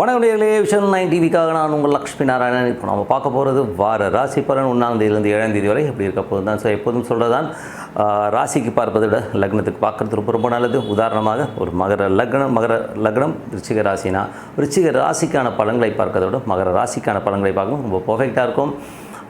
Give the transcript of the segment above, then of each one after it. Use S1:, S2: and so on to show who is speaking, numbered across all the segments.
S1: வணக்கங்களே vision nine டிவிக்காக நான் உங்கள் லக்ஷ்மி நாராயணன். இப்போ நம்ம பார்க்க போகிறது வார ராசி பலன் ஒன்றாம் தேதியிலேருந்து ஏழாம் தேதி வரை எப்படி இருக்க போது தான் ஸோ எப்போதும் சொல்கிறதான் ராசிக்கு பார்ப்பதை விட லக்னத்துக்கு பார்க்குறது ரொம்ப ரொம்ப நல்லது. உதாரணமாக ஒரு மகர லக்னம் மகர லக்னம் ரிச்சிக ராசினா ரிச்சிக ராசிக்கான பலன்களை பார்க்கறதை விட மகர ராசிக்கான பலன்களை பார்க்கணும். ரொம்ப பர்ஃபெக்டாக இருக்கும்.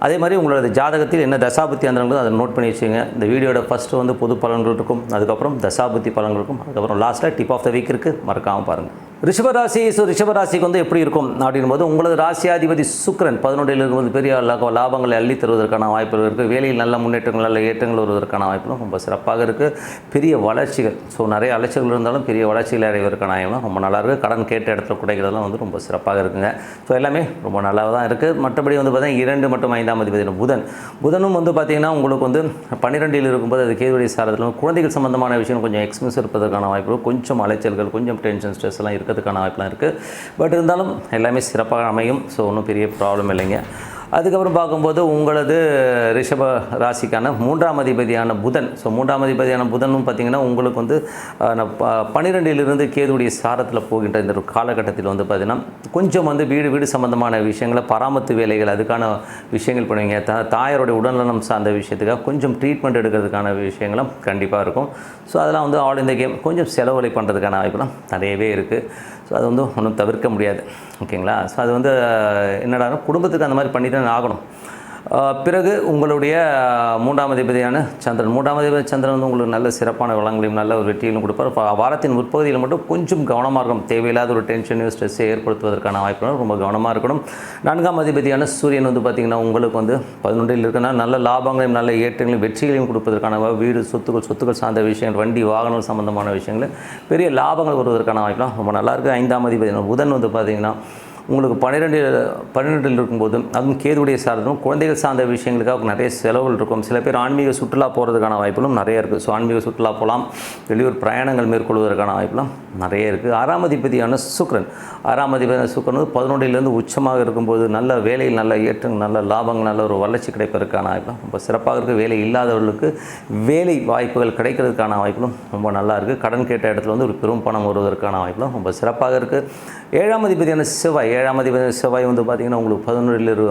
S1: அதே மாதிரி உங்களோட ஜாதகத்தில் என்ன தசாபுத்தி அந்தங்களோ அதை நோட் பண்ணி வச்சுங்க இந்த வீடியோட ஃபஸ்ட்டு வந்து பொது பலன்கள் இருக்கும். அதுக்கப்புறம் தசாபுத்தி பலன்கள் இருக்கும். அதுக்கப்புறம் லாஸ்ட்டில் டிப் ஆஃப் த வீக் இருக்குது மறக்காமல் பாருங்கள் ரிஷபராசி ஸோ ரிஷபராசிக்கு வந்து எப்படி இருக்கும் அப்படின் போது உங்களது ராசியாதிபதி சுக்ரன் பதினொன்றில் இருக்கும்போது பெரிய லாப- லாபங்களை அள்ளி தருவதற்கான வாய்ப்புகள் இருக்குது வேலையில் நல்ல முன்னேற்றங்கள் நல்ல ஏற்றங்கள் வருவதற்கான வாய்ப்புகளும் ரொம்ப சிறப்பாக இருக்குது பெரிய வளர்ச்சிகள். ஸோ நிறைய அலைச்சல்கள் இருந்தாலும் பெரிய வளர்ச்சிகள் அடைவதற்கான வாய்ப்புகளும் ரொம்ப நல்லா இருக்குது கடன் கேட்ட இடத்துல குடைக்கிறதெல்லாம் வந்து ரொம்ப சிறப்பாக இருக்குங்க. ஸோ எல்லாமே ரொம்ப நல்லா தான் இருக்குது மற்றபடி வந்து பார்த்திங்கன்னா இரண்டு மற்றும் ஐந்தாம் அதிபதி புதன். புதனும் வந்து பார்த்தீங்கன்னா உங்களுக்கு வந்து பன்னிரெண்டில் இருக்கும்போது அது கேதுடைய சாரத்தில் குழந்தைகள் சம்பந்தமான விஷயம் கொஞ்சம் எக்ஸ்பென்ஸ் இருப்பதற்கான வாய்ப்புகள் கொஞ்சம் அலைச்சல்கள் கொஞ்சம் டென்ஷன் ஸ்ட்ரெஸ் எல்லாம் இருக்கிறதுக்கான வாய்ப்புலாம் இருக்குது. பட் இருந்தாலும் எல்லாமே சிறப்பாக அமையும். ஸோ ஒன்றும் பெரிய ப்ராப்ளம் இல்லைங்க. அதுக்கப்புறம் பார்க்கும்போது உங்களது ரிஷப ராசிக்கான மூன்றாம் அதிபதியான புதன். ஸோ மூன்றாம் அதிபதியான புதனும் பார்த்தீங்கன்னா உங்களுக்கு வந்து ப- பன்னிரெண்டிலிருந்து கேதுடைய சாரத்தில் போகின்ற இந்த ஒரு காலகட்டத்தில் வந்து பார்த்திங்கன்னா கொஞ்சம் வந்து வீடு வீடு சம்பந்தமான விஷயங்களை பராமத்து வேலைகள் அதுக்கான விஷயங்கள் பண்ணுவீங்க. த தாயாருடைய உடல்நலம் சார்ந்த விஷயத்துக்காக கொஞ்சம் ட்ரீட்மெண்ட் எடுக்கிறதுக்கான விஷயங்களும் கண்டிப்பாக இருக்கும். ஸோ அதெல்லாம் வந்து ஆல் இந்த கேம் கொஞ்சம் செலவழி பண்ணுறதுக்கான வாய்ப்புலாம் நிறையவே இருக்குது ஸோ அது வந்து ஒன்றும் தவிர்க்க முடியாது. ஓகேங்களா ஸோ அது வந்து என்னடா குடும்பத்துக்கு அந்த மாதிரி பண்ணி தான் ஆகணும். பிறகு உங்களுடைய மூன்றாம் அதிபதியான சந்திரன். மூன்றாம் அதிபதி சந்திரன் வந்து உங்களுக்கு நல்ல சிறப்பான வளங்களையும் நல்ல ஒரு வெற்றியிலும் கொடுப்பார். வாரத்தின் முற்பகுதியில் மட்டும் கொஞ்சம் கவனமாக இருக்கணும் தேவையில்லாத ஒரு டென்ஷனையும் ஸ்ட்ரெஸ்ஸை ஏற்படுத்துவதற்கான வாய்ப்புகள் ரொம்ப கவனமாக இருக்கணும். நான்காம் அதிபதியான சூரியன் வந்து பார்த்திங்கன்னா உங்களுக்கு வந்து பதினொன்றில் இருக்குன்னா நல்ல லாபங்களையும் நல்ல ஏற்றங்களையும் வெற்றிகளையும் கொடுப்பதற்கான வீடு சொத்துக்கள் சொத்துக்கள் சார்ந்த விஷயங்கள் வண்டி வாகனம் சம்பந்தமான விஷயங்கள் பெரிய லாபங்கள் வருவதற்கான வாய்ப்புலாம் ரொம்ப நல்லாயிருக்கு ஐந்தாம் அதிபதி புதன் வந்து பார்த்திங்கன்னா உங்களுக்கு பன்னிரெண்டு பன்னிரெண்டில் இருக்கும்போது அதுவும் கேதுடைய சார்ந்தும் குழந்தைகள் சார்ந்த விஷயங்களுக்காக நிறைய செலவுகள் இருக்கும். சில பேர் ஆன்மீக சுற்றுலா போகிறதுக்கான வாய்ப்புகளும் நிறைய இருக்குது. ஸோ ஆன்மீக சுற்றுலா போகலாம். வெளியூர் பிரயாணங்கள் மேற்கொள்வதற்கான வாய்ப்புலாம் நிறைய இருக்குது. ஆறாம் அதிபதியான சுக்கிரன். ஆறாம் அதிபதியான சுக்ரன் வந்து பதினொன்றிலிருந்து உச்சமாக இருக்கும்போது நல்ல வேலையில் நல்ல ஏற்றங்கள் நல்ல லாபங்கள் நல்ல ஒரு வளர்ச்சி கிடைப்பதற்கான வாய்ப்புலாம் ரொம்ப சிறப்பாக இருக்குது. வேலை இல்லாதவர்களுக்கு வேலை வாய்ப்புகள் கிடைக்கிறதுக்கான வாய்ப்புகளும் ரொம்ப நல்லா இருக்குது. கடன் கேட்ட இடத்துல வந்து ஒரு பெரும் பணம் வருவதற்கான வாய்ப்புலாம் ரொம்ப சிறப்பாக இருக்குது. ஏழாம் அதிபதியான செவ்வாய் ஏழாம் அதிபதி செவ்வாய் வந்து பார்த்திங்கன்னா உங்களுக்கு பதினொன்றில் இரு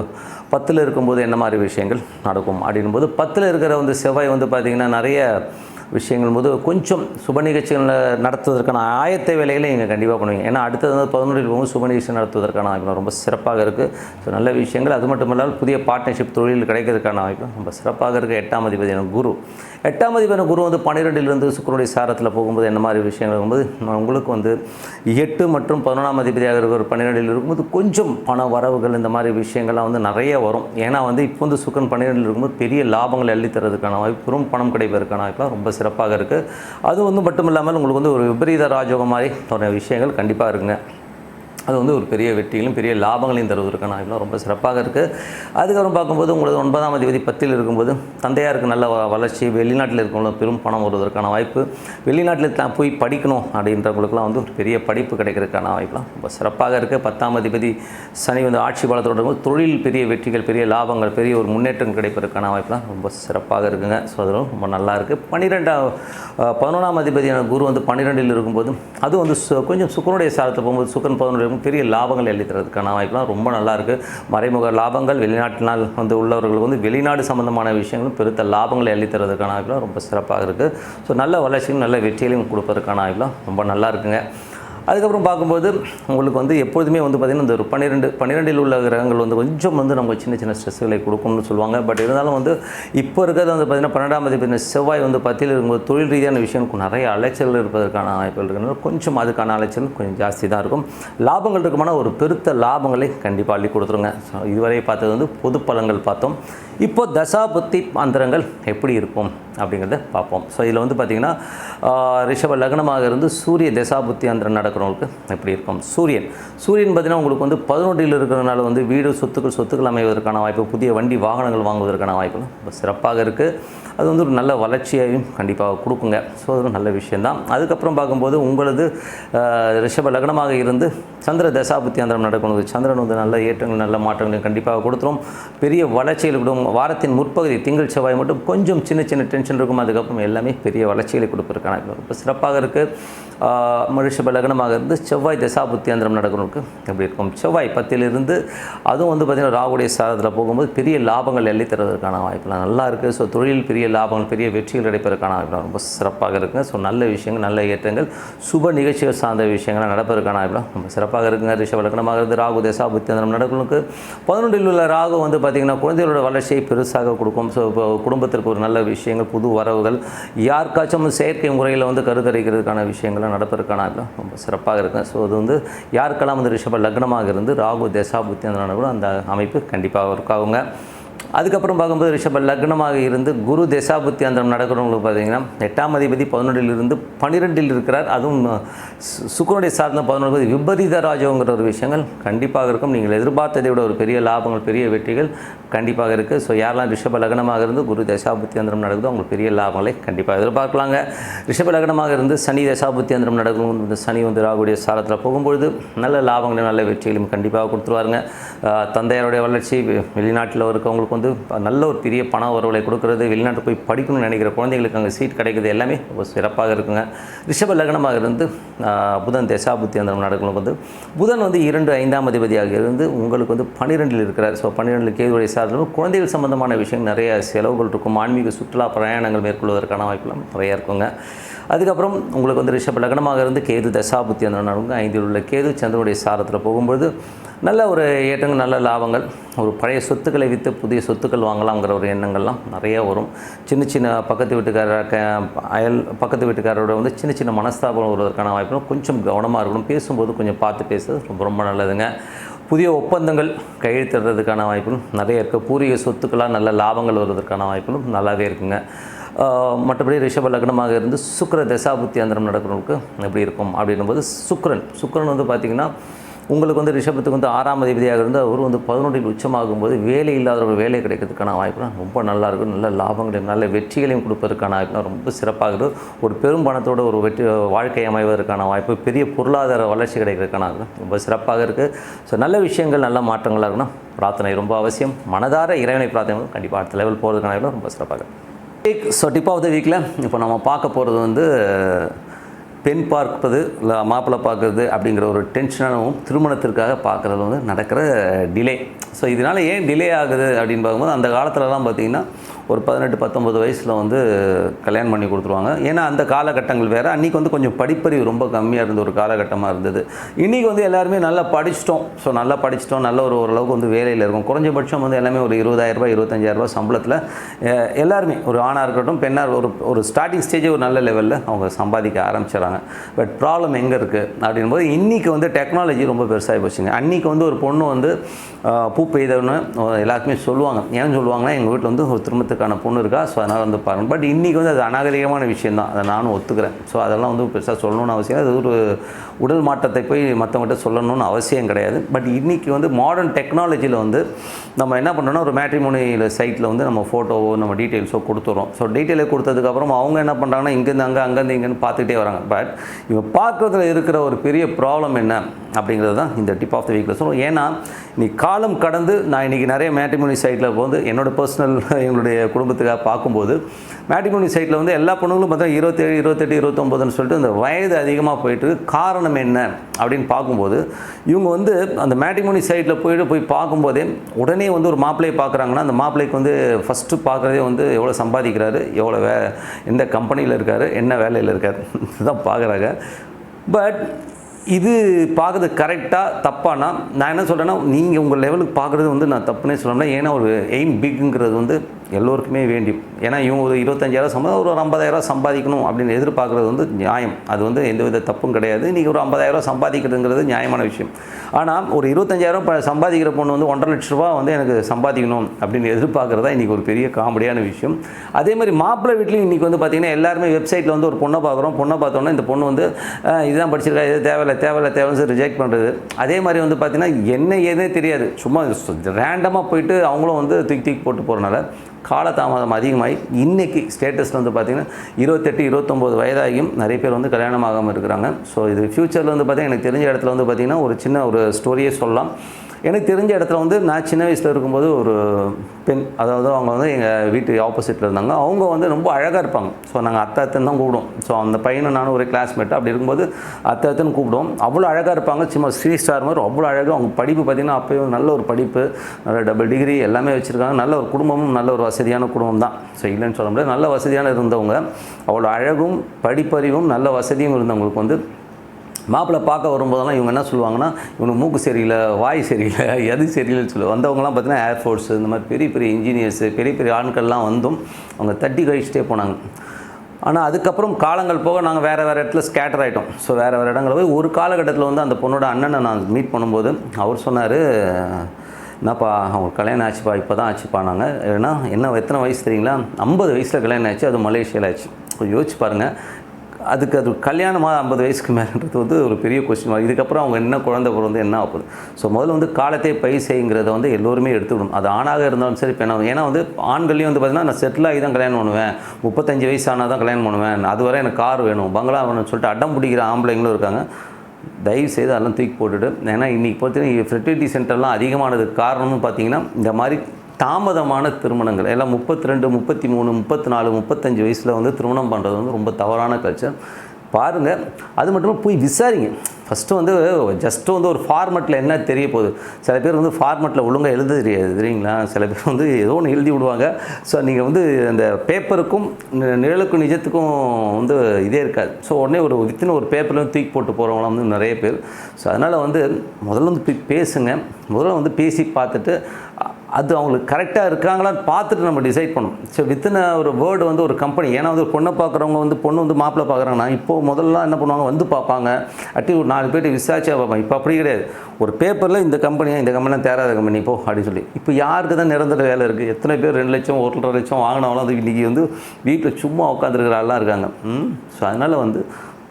S1: பத்தில் இருக்கும்போது என்ன மாதிரி விஷயங்கள் நடக்கும்? அப்படின்னும் போது பத்தில் இருக்கிற வந்து செவ்வாய் வந்து பார்த்திங்கன்னா நிறைய விஷயங்கள் போது கொஞ்சம் சுப நிகழ்ச்சிகளில் நடத்துவதற்கான ஆயத்த வேலைகளை நீங்கள் கண்டிப்பாக பண்ணுவீங்க. ஏன்னா அடுத்தது வந்து பதினொன்றில் போகும் சுப நிகழ்ச்சி நடத்துவதற்கான வாய்ப்பு ரொம்ப சிறப்பாக இருக்குது ஸோ நல்ல விஷயங்கள். அது மட்டும் இல்லாமல் புதிய பார்ட்னர்ஷிப் தொழில் கிடைக்கிறதுக்கான வாய்ப்பு ரொம்ப சிறப்பாக இருக்குது எட்டாம் அதிபதியான குரு. எட்டாம் அதிபதியான குரு வந்து பன்னிரெண்டிலிருந்து சுக்கரனுடைய சாரத்தில் போகும்போது என்ன மாதிரி விஷயங்கள் இருக்கும்போது உங்களுக்கு வந்து எட்டு மற்றும் பதினொன்றாம் அதிபதியாக இருக்கிற ஒரு பன்னிரெண்டில் இருக்கும்போது கொஞ்சம் பண வரவுகள் இந்த மாதிரி விஷயங்கள்லாம் வந்து நிறைய வரும். ஏன்னா வந்து இப்போ வந்து சுக்கரன் பன்னிரெண்டில் இருக்கும்போது பெரிய லாபங்கள் அள்ளி தரதுக்கான வாய்ப்பு பெரும் பணம் கிடைப்பதற்கான வாய்ப்புலாம் ரொம்ப சிறப்பாக இருக்குது அது வந்து மட்டும் இல்லாமல் உங்களுக்கு வந்து ஒரு விபரீத ராஜயோகம் மாதிரி ஒரு விஷயங்கள் கண்டிப்பாக இருக்குங்க. அது வந்து ஒரு பெரிய வெற்றிகளும் பெரிய லாபங்களையும் தருவதற்கான வாய்ப்புலாம் ரொம்ப சிறப்பாக இருக்குது அதுக்கப்புறம் பார்க்கும்போது உங்களது ஒன்பதாம் அதிபதி பத்தில் இருக்கும்போது தந்தையாருக்கு நல்ல வ- வளர்ச்சி வெளிநாட்டில் இருக்கவங்களும் பெரும் பணம் வருவதற்கான வாய்ப்பு வெளிநாட்டில் தான் போய் படிக்கணும் அப்படின்றவங்களுக்குலாம் வந்து ஒரு பெரிய படிப்பு கிடைக்கிறதுக்கான வாய்ப்புலாம் ரொம்ப சிறப்பாக இருக்குது பத்தாம் அதிபதி சனி வந்து ஆட்சி பலத்தோடு தொழில் பெரிய வெற்றிகள் பெரிய லாபங்கள் பெரிய ஒரு முன்னேற்றம் கிடைப்பதற்கான வாய்ப்புலாம் ரொம்ப சிறப்பாக இருக்குங்க. ஸோ அதுவும் ரொம்ப நல்லா இருக்குது பன்னிரெண்டாம் பதினொன்றாம் அதிபதியான குரு வந்து பன்னிரெண்டில் இருக்கும்போது அது வந்து சு- கொஞ்சம் சுக்கரனுடைய சாரத்தில் போகும்போது சுக்கரன் பதினொன்று பெரிய லாபங்கள் எழுதி தரதுக்கான வாய்ப்புலாம் ரொம்ப நல்லா இருக்குது மறைமுக லாபங்கள் வெளிநாட்டினால் வந்து உள்ளவர்களுக்கு வந்து வெளிநாடு சம்பந்தமான விஷயங்களும் பெருத்த லாபங்களை எழுதி தரதுக்கான வாய்ப்புலாம் ரொம்ப சிறப்பாக இருக்குது ஸோ நல்ல வளர்ச்சியும் நல்ல வெற்றிகளையும் கொடுப்பதற்கான வாய்ப்புலாம் ரொம்ப நல்லா இருக்குங்க அதுக்கப்புறம் பார்க்கும்போது உங்களுக்கு வந்து எப்பொழுதுமே வந்து பார்த்திங்கன்னா இந்த ஒரு பன்னிரெண்டு பன்னிரெண்டில் உள்ள கிரகங்கள் வந்து கொஞ்சம் வந்து நமக்கு சின்ன சின்ன ஸ்ட்ரெஸ்ஸுகளை கொடுக்கும்னு சொல்லுவாங்க. பட் இருந்தாலும் வந்து இப்போ இருக்கிறது வந்து பார்த்திங்கன்னா பன்னெண்டாம் தேதி செவ்வாய் வந்து பத்தியில் இருக்கும்போது தொழில் ரீதியான விஷயம் நிறைய அலைச்சல்கள் இருப்பதற்கான வாய்ப்புகள் இருக்கிறனால கொஞ்சம் அதுக்கான அலைச்சல் கொஞ்சம் ஜாஸ்தி தான் இருக்கும். லாபங்கள் இருக்குமானா ஒரு பெருத்த லாபங்களை கண்டிப்பாக அள்ளி கொடுத்துருங்க. ஸோ இதுவரை பார்த்தது வந்து பொது பலங்கள் பார்த்தோம். இப்போ தசாபுத்தி மந்திரங்கள் எப்படி இருக்கும் அப்படிங்கிறத பார்ப்போம். ஸோ இதில் வந்து பார்த்திங்கன்னா ரிஷப லக்னமாக இருந்து சூரிய தசாபுத்தி நடக்கும். இருக்கிறவங்களுக்கு எப்படி இருக்கும்? சூரியன். சூரியன் பார்த்திங்கன்னா உங்களுக்கு வந்து பதினொன்றில் இருக்கிறதுனால வந்து வீடு சொத்துக்கள் சொத்துக்கள் அமைவதற்கான வாய்ப்பு புதிய வண்டி வாகனங்கள் வாங்குவதற்கான வாய்ப்புகள் ரொம்ப சிறப்பாக இருக்குது அது வந்து ஒரு நல்ல வளர்ச்சியையும் கண்டிப்பாக கொடுக்குங்க. ஸோ அது நல்ல விஷயந்தான் அதுக்கப்புறம் பார்க்கும்போது உங்களது ரிஷப லக்னமாக இருந்து சந்திர தசாபுத்தியந்திரம் நடக்கணும். சந்திரன் வந்து நல்ல ஏற்றங்கள் நல்ல மாற்றங்களையும் கண்டிப்பாக கொடுத்துரும். பெரிய வளர்ச்சியில் கொடுக்கும் வாரத்தின் முற்பகுதி திங்கள் செவ்வாய் மட்டும் கொஞ்சம் சின்ன சின்ன டென்ஷன் இருக்கும். அதுக்கப்புறம் எல்லாமே பெரிய வளர்ச்சிகளை கொடுப்பதற்கான ரொம்ப சிறப்பாக இருக்குது ரிஷப லக்னமாக இருந்து செவ்வாய் தசாபுத்தியந்திரம் நடக்கிறவங்களுக்கு எப்படி இருக்கும்? செவ்வாய் பத்திலிருந்து அதுவும் வந்து பார்த்திங்கன்னா ராகுடைய சாரத்தில் போகும்போது பெரிய லாபங்கள் எல்லை தருவதற்கான வாய்ப்புலாம் நல்லா இருக்குது ஸோ தொழில் பெரிய லாபங்கள் பெரிய வெற்றிகள் கிடைப்பதற்கான வாய்ப்பு ரொம்ப சிறப்பாக இருக்குங்க. ஸோ நல்ல விஷயங்கள் நல்ல ஏற்றங்கள் சுப நிகழ்ச்சிகள் சார்ந்த விஷயங்கள்லாம் நடப்பதற்கான வாய்ப்புலாம் ரொம்ப சிறப்பாக இருக்குங்க. ரிஷப லக்னமாக இருந்து ராகு தசாபுத்தியந்திரம் நடக்கிறவங்களுக்கு பதினொன்றில் உள்ள ராகு வந்து பார்த்திங்கன்னா குழந்தைகளோட வளர்ச்சியை பெருசாக கொடுக்கும். ஸோ இப்போ குடும்பத்திற்கு ஒரு நல்ல விஷயங்கள் புது வரவுகள் யாருக்காச்சும் செயற்கை முறையில் வந்து கருத்தரிக்கிறதுக்கான விஷயங்கள்லாம் நடப்பதற்கான ரொம்ப சிறப்பாக இருக்கும் ஸோ அது வந்து யாருக்கெல்லாம் வந்து ரிஷப லக்னமாக இருந்து ராகு தேசாபுத்தி அந்த அந்த அமைப்பு கண்டிப்பாக ஒர்க் ஆகுங்க. அதுக்கப்புறம் பார்க்கும்போது ரிஷப லக்னமாக இருந்து குரு தசாபுத்தி அந்தரம் நடக்கிறவங்களுக்கு பார்த்தீங்கன்னா எட்டாம் அதிபதி பதினொன்றில் இருந்து பன்னிரெண்டில் இருக்கிறார். அதுவும் சு- சார்ந்த பதினொன்று விபரீத ராஜோங்கிற ஒரு விஷயங்கள் கண்டிப்பாக இருக்கும். நீங்கள் எதிர்பார்த்ததை விட ஒரு பெரிய லாபங்கள் பெரிய வெற்றிகள் கண்டிப்பாக இருக்குது ஸோ யாரெல்லாம் ரிஷப லக்னமாக இருந்து குரு தசாபுத்தி அந்தரம் நடக்குதோ அவங்களுக்கு பெரிய லாபங்களை கண்டிப்பாக எதிர்பார்க்கலாங்க. ரிஷப லக்னமாக இருந்து சனி தசாபுத்தி அந்தரம் நடக்கும் சனி வந்து ராகுடைய சாரத்தில் போகும்பொழுது நல்ல லாபங்களையும் நல்ல வெற்றிகளையும் கண்டிப்பாக கொடுத்துருவாருங்க. தந்தையாருடைய வளர்ச்சி வெளிநாட்டில் இருக்கவங்களுக்கு வந்து நல்ல ஒரு பெரிய பண உறவுகளை கொடுக்கறது வெளிநாட்டு போய் படிக்கணும்னு நினைக்கிற குழந்தைங்களுக்கு அங்கே சீட் கிடைக்கிறது எல்லாமே ரொம்ப சிறப்பாக இருக்குங்க. ரிஷப லக்னமாக இருந்து புதன் தசாபுத்தி அந்த நடக்கிறவங்களுக்கு வந்து புதன் வந்து இரண்டு ஐந்தாம் அதிபதியாக இருந்து உங்களுக்கு வந்து பன்னிரெண்டில் இருக்கிறார். ஸோ பன்னிரெண்டில் கேதுடைய சார்ந்த குழந்தைகள் சம்பந்தமான விஷயம் நிறைய செலவுகள் இருக்கும். ஆன்மீக சுற்றுலா பிரயாணங்கள் மேற்கொள்வதற்கான வாய்ப்புலாம் நிறையா இருக்குங்க. அதுக்கப்புறம் உங்களுக்கு வந்து ரிஷப லக்னமாக இருந்து கேது தசாபுத்தி அந்த நடங்க ஐந்தில் உள்ள கேது சந்திரனுடைய சாரத்தில் போகும்பொழுது நல்ல ஒரு ஏற்றங்கள் நல்ல லாபங்கள் ஒரு பழைய சொத்துக்களை விற்று புதிய சொத்துக்கள் வாங்கலாங்கிற ஒரு எண்ணங்கள்லாம் நிறைய வரும். சின்ன சின்ன பக்கத்து வீட்டுக்காரர் க அயல் பக்கத்து வீட்டுக்காரோட வந்து சின்ன சின்ன மனஸ்தாபம் வருவதற்கான வாய்ப்பு கொஞ்சம் கவனமாக இருக்கணும். பேசும்போது கொஞ்சம் பார்த்து பேசுறது ரொம்ப ரொம்ப நல்லதுங்க. புதிய ஒப்பந்தங்கள் கையெழுத்திடுறதுக்கான வாய்ப்புகளும் நிறைய இருக்குது பூர்வீக சொத்துக்களாக நல்ல லாபங்கள் வருவதற்கான வாய்ப்புகளும் நல்லாவே இருக்குங்க. மற்றபடி ரிஷப லக்னமாக இருந்து சுக்கர தசாபுத்தி அந்தரம் நடக்கிறவங்களுக்கு எப்படி இருக்கும் அப்படின்னும் போது சுக்கரன். சுக்கரன் வந்து பார்த்திங்கன்னா உங்களுக்கு வந்து ரிஷபத்துக்கு வந்து ஆறாம் அதிபதியாக இருந்து அவர் வந்து பதினொன்றில் உச்சமாகும்போது வேலை இல்லாத ஒரு வேலை கிடைக்கிறதுக்கான வாய்ப்புலாம் ரொம்ப நல்லா இருக்கும். நல்ல லாபங்களையும் நல்ல வெற்றிகளையும் கொடுப்பதற்கான வாய்ப்புலாம் ரொம்ப சிறப்பாக இருக்குது ஒரு பெரும் பணத்தோட ஒரு வெற்றி வாழ்க்கை அமைவதற்கான வாய்ப்பு பெரிய பொருளாதார வளர்ச்சி கிடைக்கிறதுக்கான ரொம்ப சிறப்பாக இருக்குது ஸோ நல்ல விஷயங்கள் நல்ல மாற்றங்களாக இருக்கணும். பிரார்த்தனை ரொம்ப அவசியம். மனதார இறைவனை பிரார்த்தனை கண்டிப்பாக அடுத்த லெவல் போகிறதுக்கான ரொம்ப சிறப்பாக week so tip of the வீக்கில் இப்போ நம்ம பார்க்க போகிறது வந்து பெண் பார்ப்பது இல்லை மாப்பிள்ளை பார்க்குறது அப்படிங்கிற ஒரு டென்ஷனாகவும் திருமணத்திற்காக பார்க்குறது வந்து நடக்கிற டிலே ஸோ இதனால் ஏன் டிலே ஆகுது அப்படின்னு பார்க்கும்போது அந்த காலத்துலலாம் பார்த்திங்கன்னா ஒரு பதினெட்டு பத்தொம்பது வயசில் வந்து கல்யாணம் பண்ணி கொடுத்துருவாங்க. ஏன்னா அந்த காலகட்டங்கள் வேறு. அன்றைக்கி வந்து கொஞ்சம் படிப்பறிவு ரொம்ப கம்மியாக இருந்த ஒரு காலகட்டமாக இருந்தது. இன்றைக்கி வந்து எல்லாருமே நல்லா படிச்சிட்டோம். ஸோ நல்லா படிச்சிட்டோம். நல்ல ஒரு ஓரளவுக்கு வந்து வேலையில் இருக்கும். குறைஞ்சபட்சம் வந்து எல்லாமே ஒரு இருபதாயிரரூபா இருபத்தஞ்சாயிரரூபா சம்பளத்தில் எல்லாருமே ஒரு ஆணாக இருக்கட்டும் பெண்ணாக ஒரு ஒரு ஸ்டார்டிங் ஸ்டேஜே ஒரு நல்ல லெவலில் அவங்க சம்பாதிக்க ஆரம்பிச்சிடறாங்க. பட் ப்ராப்ளம் எங்கே இருக்குது அப்படின்போது இன்றைக்கி வந்து டெக்னாலஜி ரொம்ப பெருசாகி போச்சுங்க. அன்றைக்கி வந்து ஒரு பொண்ணு வந்து பூ பெய்தவன்னு எல்லாருக்குமே சொல்லுவாங்க. ஏன் சொல்லுவாங்கன்னா எங்கள் வீட்டில் வந்து ஒரு திருமணத்துக்கான பொண்ணு இருக்கா? ஸோ அதனால் வந்து பாருங்கள் பட் இன்றைக்கி வந்து அது அநாகரிகமான விஷயம் தான் அதை நானும் ஒத்துக்கிறேன். ஸோ அதெல்லாம் வந்து பெருசாக சொல்லணும்னு அவசியம் அது ஒரு உடல் மாற்றத்தை போய் மற்றவங்கள்ட்ட சொல்லணும்னு அவசியம் கிடையாது. பட் இன்றைக்கி வந்து மாடர்ன் டெக்னாலஜியில் வந்து நம்ம என்ன பண்ணுறோன்னா ஒரு மேட்ரிமோனியில் சைட்டில் வந்து நம்ம ஃபோட்டோவோ நம்ம டீட்டெயில்ஸோ கொடுத்துறோம். ஸோ டீட்டெயிலை கொடுத்ததுக்கப்புறம் அவங்க என்ன பண்ணுறாங்கன்னா இங்கேருந்து அங்கே அங்கேருந்து இங்கேன்னு பார்த்துக்கிட்டே வராங்க. பட் இவன் பார்க்குறதுல இருக்கிற ஒரு பெரிய ப்ராப்ளம் என்ன? அப்படிங்கிறது தான் இந்த டிப் ஆஃப் த வீக்கில் சொல்லுவோம் ஏன்னா நீ காலம் கடந்து நான் இன்றைக்கி நிறைய மேட்ரிமோனி சைட்டில் வந்து என்னோட பர்சனல் எங்களுடைய குடும்பத்துக்காக பார்க்கும்போது மேட்ரிமோனி சைட்டில் வந்து எல்லா பொண்ணுங்களும் பார்த்தா இருபத்தேழு இருபத்தெட்டு இருபத்தொம்போதுன்னு சொல்லிட்டு இந்த வயது அதிகமாக போயிட்டு காரணம் என்ன அப்படின்னு பார்க்கும்போது இவங்க வந்து அந்த மேட்ரிமோனி சைட்டில் போயிட்டு போய் பார்க்கும்போதே உடனே வந்து ஒரு மாப்பிள்ளையை பார்க்குறாங்கன்னா அந்த மாப்பிள்ளைக்கு வந்து ஃபஸ்ட்டு பார்க்குறதே வந்து எவ்வளோ சம்பாதிக்கிறாரு எவ்வளோ வே எந்த கம்பெனியில் இருக்கார் என்ன வேலையில் இருக்கார் இதுதான் பார்க்குறாங்க. பட் இது பார்க்குறது கரெக்டாக தப்பானா? நான் என்ன சொல்கிறேன்னா நீங்கள் உங்கள் லெவலுக்கு பார்க்குறது வந்து நான் தப்புனே சொல்லணும்னா ஏன்னா ஒரு எய்ம் பிக்குங்கிறது வந்து எல்லோருக்குமே வேண்டியும் ஏன்னா இவங்க ஒரு இருபத்தஞ்சாயிரம் சம்பளம் ஒரு ஐம்பதாயிரம் சம்பாதிக்கணும் அப்படின்னு எதிர்பார்க்குறது வந்து நியாயம். அது வந்து எந்தவித தப்பும் கிடையாது. இன்றைக்கி ஒரு ஐம்பதாயிரம் சம்பாதிக்கிறதுங்கிறது நியாயமான விஷயம். ஆனால் ஒரு இருபத்தஞ்சாயிரம் சம்பாதிக்கிற பொண்ணு வந்து ஒன்றரை லட்ச ரூபா வந்து எனக்கு சம்பாதிக்கணும் அப்படின்னு எதிர்பார்க்குறதா இன்றைக்கி ஒரு பெரிய காமெடியான விஷயம். அதே மாதிரி மாப்பிள்ளை வீட்லையும் இன்றைக்கி வந்து பார்த்திங்கன்னா எல்லாருமே வெப்சைட்டில் வந்து ஒரு பொண்ணை பார்க்குறோம் பொண்ணை பார்த்தோன்னா இந்த பொண்ணு வந்து இதுதான் படிச்சிருக்கா இது தேவையில்லை தேவையில்லை தேவைன்னு சொல்லி ரிஜெக்ட் பண்ணுறது அதே மாதிரி வந்து பார்த்திங்கன்னா என்ன ஏதே தெரியாது. சும்மா ரேண்டமாக போயிட்டு அவங்களும் வந்து தூக்கி தூக்கி போட்டு போகிறனால காலதாமதம் அதிகமாகி இன்றைக்கி ஸ்டேட்டஸில் வந்து பார்த்திங்கன்னா இருபத்தெட்டு இருபத்தொம்போது வயதாகியும் நிறைய பேர் வந்து கல்யாணம் ஆகாமல் இருக்கிறாங்க. ஸோ இது ஃப்யூச்சரில் வந்து பார்த்திங்கன்னா எனக்கு தெரிஞ்ச இடத்துல வந்து பார்த்திங்கன்னா ஒரு சின்ன ஒரு ஸ்டோரியே சொல்லலாம். எனக்கு தெரிஞ்ச இடத்துல வந்து நான் சின்ன வயசில் இருக்கும்போது ஒரு பெண் அதாவது அவங்க வந்து எங்கள் வீட்டு ஆப்போசிட்டில் இருந்தாங்க. அவங்க வந்து ரொம்ப அழகாக இருப்பாங்க. ஸோ நாங்கள் அத்தை அத்தன் தான் கூப்பிடுவோம். ஸோ அந்த பையனும் நானும் ஒரு கிளாஸ்மேட் அப்படி இருக்கும்போது அத்தை அத்தன் கூப்பிடுவோம். அவ்வளோ அழகாக இருப்பாங்க. சும்மா ஸ்ரீ ஸ்டார் மாதிரி அவ்வளோ அழகாக அவங்க படிப்பு பார்த்திங்கன்னா அப்போயும் நல்ல ஒரு படிப்பு நல்ல டபுள் டிகிரி எல்லாமே வச்சுருக்காங்க. நல்ல ஒரு குடும்பமும் நல்ல ஒரு வசதியான குடும்பம் தான். ஸோ இல்லைன்னு சொல்ல முடியாது. நல்ல வசதியான இருந்தவங்க. அவ்வளோ அழகும் படிப்பறிவும் நல்ல வசதியும் இருந்தவங்களுக்கு வந்து மாப்பிள்ளை பார்க்க வரும்போதெல்லாம் இவங்க என்ன சொல்லுவாங்கன்னா இவனுக்கு மூக்கு சரியில்லை வாய் சரியில்லை எது சரியில்லைன்னு சொல்லி. வந்தவங்கலாம் பார்த்தீங்கன்னா ஏர்ஃபோர்ஸ் இந்த மாதிரி பெரிய பெரிய இன்ஜினியர்ஸு பெரிய பெரிய ஆண்கள்லாம் வந்தும் அவங்க தட்டி கழிச்சிட்டே போனாங்க. ஆனால் அதுக்கப்புறம் காலங்கள் போக நாங்கள் வேறு வேறு இடத்துல ஸ்கேட்டர் ஆகிட்டோம் ஸோ வேறு வேறு இடங்களில் போய் ஒரு காலகட்டத்தில் வந்து அந்த பொண்ணோட அண்ணனை நான் மீட் பண்ணும்போது அவர் சொன்னார் என்னப்பா அவங்க கல்யாணம் ஆச்சுப்பா இப்போ தான் ஆச்சுப்பா நாங்கள் ஏன்னா என்ன எத்தனை வயசு தெரியுங்களா? ஐம்பது வயசில் கல்யாணம் ஆச்சு அது மலேசியாவில் ஆச்சு. யோசிச்சு பாருங்கள் அதுக்கு அது கல்யாணமாக ஐம்பது வயசுக்கு மேலேன்றது வந்து ஒரு பெரிய கொஸ்டின் மார்க் இதுக்கப்புறம் அவங்க என்ன குழந்தை பிறந்து என்ன ஆகுது ஸோ முதல்ல வந்து காலத்தை பை செய்யுங்கிறத வந்து எல்லோருமே எடுத்துக்கணும். அது ஆணாக இருந்தாலும் சரி பெண்ணாக ஏன்னா வந்து ஆண்கள்லேயும் வந்து பார்த்தீங்கன்னா நான் செட்டில் ஆகி தான் கல்யாணம் பண்ணுவேன். முப்பத்தஞ்சு வயசு ஆனால் தான் கல்யாணம் பண்ணுவேன். அது வரை எனக்கு கார் வேணும் பங்களா வேணும்னு சொல்லிட்டு அடம் பிடிக்கிற ஆம்பளைங்களும் இருக்காங்க. தயவு செய்து அதெல்லாம் தூக்கி போட்டுட்டு ஏன்னா இன்றைக்கி பார்த்தீங்கன்னா ஃபெர்டிலிட்டி சென்டர்லாம் அதிகமானதுக்கு காரணம்னு பார்த்தீங்கன்னா இந்த மாதிரி தாமதமான திருமணங்கள். எல்லாம் முப்பத்தி ரெண்டு முப்பத்தி மூணு முப்பத்தி நாலு முப்பத்தஞ்சு வயசில் வந்து திருமணம் பண்ணுறது வந்து ரொம்ப தவறான கல்ச்சர் பாருங்கள் அது மட்டும் போய் விசாரிங்க. ஃபஸ்ட்டு வந்து ஜஸ்ட்டு வந்து ஒரு ஃபார்மெட்டில் என்ன தெரிய போகுது? சில பேர் வந்து ஃபார்மெட்டில் ஒழுங்காக எழுத தெரியாது தெரியுங்களா? சில பேர் வந்து ஏதோ ஒன்று எழுதி விடுவாங்க. ஸோ நீங்கள் வந்து அந்த பேப்பருக்கும் நிழலுக்கும் நிஜத்துக்கும் வந்து இதே இருக்காது. ஸோ உடனே ஒரு வித்தின் ஒரு பேப்பரில் தூக்கி போட்டு போகிறவங்களாம் வந்து நிறைய பேர். ஸோ அதனால் வந்து முதல்ல வந்து பேசுங்க. முதல்ல வந்து பேசி பார்த்துட்டு அது அவங்களுக்கு கரெக்டாக இருக்காங்களான்னு பார்த்துட்டு நம்ம டிசைட் பண்ணணும். ஸோ வித்தின் ஒரு வேர்டு வந்து ஒரு கம்பெனி ஏன்னா வந்து ஒரு பொண்ணை பார்க்குறவங்க வந்து பொண்ணு வந்து மாப்பிள்ளை பார்க்குறாங்கன்னா இப்போது முதல்ல என்ன பண்ணுவாங்க? வந்து பார்ப்பாங்க. அட்டி ஒரு நாலு பேர்ட்டு விசாரிச்சா பார்ப்பாங்க. இப்போ அப்படி கிடையாது. ஒரு பேப்பரில் இந்த கம்பெனியாக இந்த கம்பெனியாக தேராத கம்பெனி போ அப்படின்னு சொல்லி. இப்போ யாருக்கு தான் நிரந்தர வேலை இருக்குது எத்தனை பேர் ரெண்டு லட்சம் ஒன்றரை லட்சம் வாங்கினவங்களும் அது இன்றைக்கி வந்து வீட்டில் சும்மா உட்காந்துருக்கிற ஆள்லாம் இருக்காங்க. ம். ஸோ அதனால் வந்து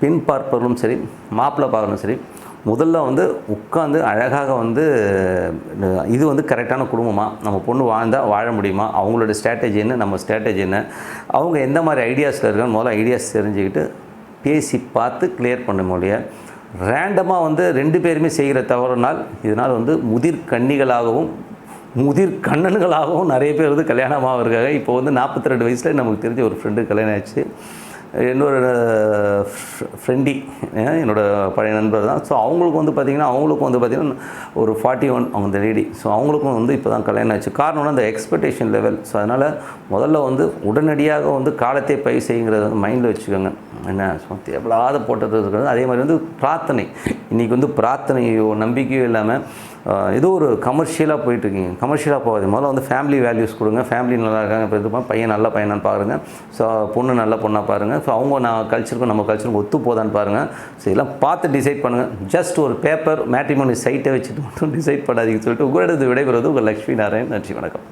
S1: பின் பார்ப்பவர்களும் சரி மாப்பிள்ளை பார்க்கணும் சரி முதல்ல வந்து உட்காந்து அழகாக வந்து இது வந்து கரெக்டான குடும்பமாக நம்ம பொண்ணு வாழ்ந்தால் வாழ முடியுமா? அவங்களோட ஸ்ட்ராட்டஜி என்ன? நம்ம ஸ்ட்ராட்டஜி என்ன? அவங்க எந்த மாதிரி ஐடியாஸில் இருக்கான்னு முதல்ல ஐடியாஸ் தெரிஞ்சுக்கிட்டு பேசி பார்த்து கிளியர் பண்ண முடியும் ரேண்டமாக வந்து ரெண்டு பேருமே செய்கிற தவறுனால் இதனால் வந்து முதிர் கன்னிகளாகவும் முதிர் கண்ணன்களாகவும் நிறைய பேர் வந்து கல்யாணமாக இருக்காங்க இப்போ வந்து நாற்பத்தி ரெண்டு வயசில் நமக்கு தெரிஞ்ச ஒரு ஃப்ரெண்டு கல்யாணம் ஆச்சு இன்னொரு ஃப்ரெண்டி என்னோடய பழைய நண்பர் தான். ஸோ அவங்களுக்கு வந்து பார்த்திங்கன்னா அவங்களுக்கும் வந்து பார்த்திங்கன்னா ஒரு ஃபார்ட்டி ஒன் அவங்க லேடி ஸோ அவங்களுக்கும் வந்து இப்போ தான் கல்யாணம் ஆச்சு. காரணம் அந்த எக்ஸ்பெக்டேஷன் லெவல் ஸோ அதனால் முதல்ல வந்து உடனடியாக வந்து காலத்தை பயிர் செய்யுங்கிறத வந்து மைண்டில் வச்சுக்கோங்க. என்ன ஸோ தேவையில்லாத போட்டது இருக்கிறது. அதே மாதிரி வந்து பிரார்த்தனை. இன்றைக்கி வந்து பிரார்த்தனையோ நம்பிக்கையோ இல்லாமல் ஏதோ ஒரு கமர்ஷியலாக போயிட்டுருக்கீங்க. கமர்ஷியலாக போகாது முதல்ல வந்து ஃபேமிலி வேல்யூஸ் கொடுங்க. ஃபேமிலி நல்லா இருக்காங்க இப்போ பையன் நல்ல பையனான்னு பாருங்கள் ஸோ பொண்ணு நல்ல பொண்ணாக பாருங்கள் ஸோ அவங்க நான் கல்ச்சருக்கும் நம்ம கல்ச்சருக்கும் ஒத்து போதான்னு பாருங்கள் ஸோ இதெல்லாம் பார்த்து டிசைட் பண்ணுங்கள் ஜஸ்ட் ஒரு பேப்பர் மேட்ரிமோனி சைட்டை வச்சுட்டு மட்டும் டிசைட் பண்ணாதீங்கன்னு சொல்லிட்டு உங்களிடத்து விடைபெறுவது உங்கள் லக்ஷ்மி நாராயண் நன்றி வணக்கம்.